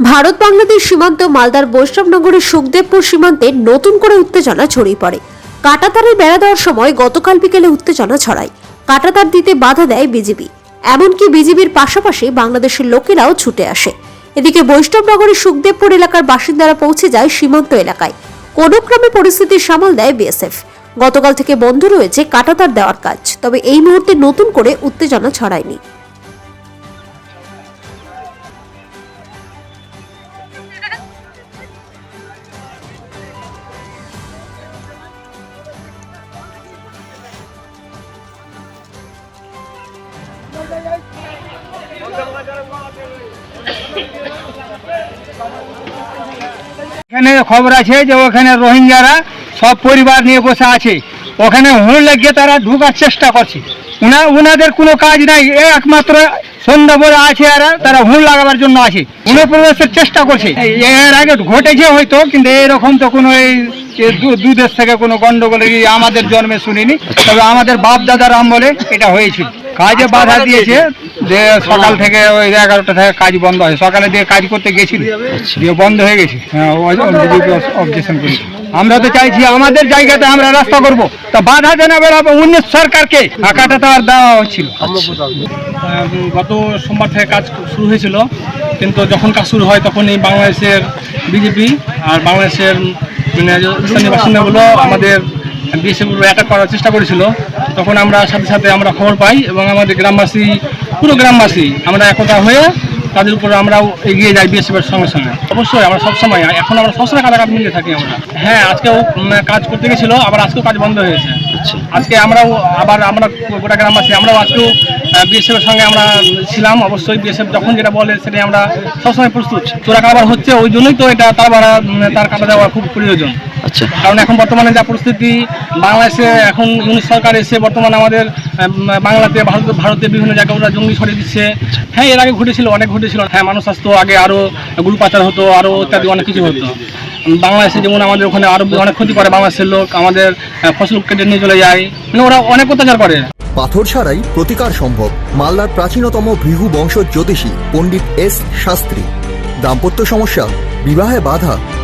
ভারত বাংলাদেশ সীমান্ত মালদার বৈষ্ণবনগরের সুখদেবপুর সীমান্তে নতুন করে উত্তেজনা ছড়িয়ে পড়ে। কাটাতারে বেড়া দেওয়ার সময় গতকাল বিকেলে উত্তেজনা ছড়ায়। কাটাতার দিতে বাধা দেয় বিজেপি এমনকি বিজেপির পাশাপাশি বাংলাদেশের লোকেরাও ছুটে আসে। এদিকে বৈষ্ণবনগরের সুখদেবপুর এলাকার বাসিন্দারা পৌঁছে যায় সীমান্ত এলাকায়। কোনো ক্রমে পরিস্থিতি সামাল দেয় বিএসএফ। গতকাল থেকে বন্ধ রয়েছে কাটাতার দেওয়ার কাজ। তবে এই মুহূর্তে নতুন করে উত্তেজনা ছড়ায়নি। এখানে খবর আছে যে ওখানে রোহিঙ্গারা সব পরিবার নিয়ে বসে আছে। ওখানে হুঁড় লাগিয়ে তারা ঢুকার চেষ্টা করছে। উনা উনাদের কোনো কাজ নাই একমাত্র সন্ধ্যা বলে আছে এরা তারা হুঁড় লাগাবার জন্য আছে। অনুপ্রবেশের চেষ্টা করছে। এর আগে ঘটেছে হয়তো, কিন্তু এরকম তো কোনো এই এ দু- দু দেশ থেকে কোনো গন্ডগোল আমাদের জন্মে শুনিনি। তবে আমাদের বাপ দাদার আমলে এটা হয়েছিল। কাজে বাধা দিয়েছে যে সকাল থেকে ওই এগারোটা থেকে কাজ বন্ধ হয়। সকালে দিয়ে কাজ করতে গেছিল। দিয়ে বন্ধ হয়ে গেছে। হ্যাঁ অবজেকশন করেছে। আমরা তো চাইছি আমাদের জায়গাতে আমরা রাস্তা করব। তা বাধা দেনা বেড়া উনিশ সরকারকে টাকাটা তো আর দেওয়া হচ্ছিল। গত সোমবার থেকে কাজ শুরু হয়েছিল। কিন্তু যখন কাজ শুরু হয় তখন এই বাংলাদেশের বিজেপি আর বাংলাদেশের মানে স্থানীয় বাসিন্দাগুলো আমাদের বিএসএফ অ্যাটাক করার চেষ্টা করেছিল। তখন আমরা সাথে সাথে আমরা খবর পাই এবং আমাদের গ্রামবাসী পুরো গ্রামবাসী আমরা একতা হয়ে তাদের উপর আমরাও এগিয়ে যাই বিএসএফ এর সঙ্গে সঙ্গে। অবশ্যই আমরা সবসময় এখন আমরা সবসময় কাটাকাট মিলে থাকি আমরা। হ্যাঁ আজকেও কাজ করতে গেছিল আবার আজকেও কাজ বন্ধ হয়েছে। আজকে আমরাও আবার আমরা গোটা গ্রামবাসী আমরাও আজকেও বিএসএফ এর সঙ্গে আমরা ছিলাম। অবশ্যই বিএসএফ যখন যেটা বলে সেটাই আমরা সবসময় প্রস্তুত। চোরা কারবার হচ্ছে ওই জন্যই তো এটা তার তার কাটা দেওয়া খুব প্রয়োজন। আচ্ছা। কারণ এখন বর্তমানে যা পরিস্থিতি বাংলাদেশে এখন ইউনিট সরকার এসে বর্তমানে আমাদের বাংলাতে ভারত ভারতে বিভিন্ন জায়গায় ওরা জঙ্গি ছড়িয়ে দিচ্ছে। হ্যাঁ এর আগে ঘটেছিল অনেক ঘটেছিল। হ্যাঁ মানুষ আসতো আগে আরও গ্রুপ পাচার হতো আরও ইত্যাদি অনেক কিছু হতো। বাংলাদেশে যেমন আমাদের ওখানে আরও অনেক ক্ষতি করে বাংলাদেশের লোক আমাদের ফসল কেটে নিয়ে চলে যায়। মানে ওরা অনেক অত্যাচার করে। পাথর ছাড়াই প্রতিকার সম্ভব। মালদার প্রাচীনতম ভৃহু বংশ জ্যোতিষী পণ্ডিত এস শাস্ত্রী। দাম্পত্য সমস্যা বিবাহে বাধা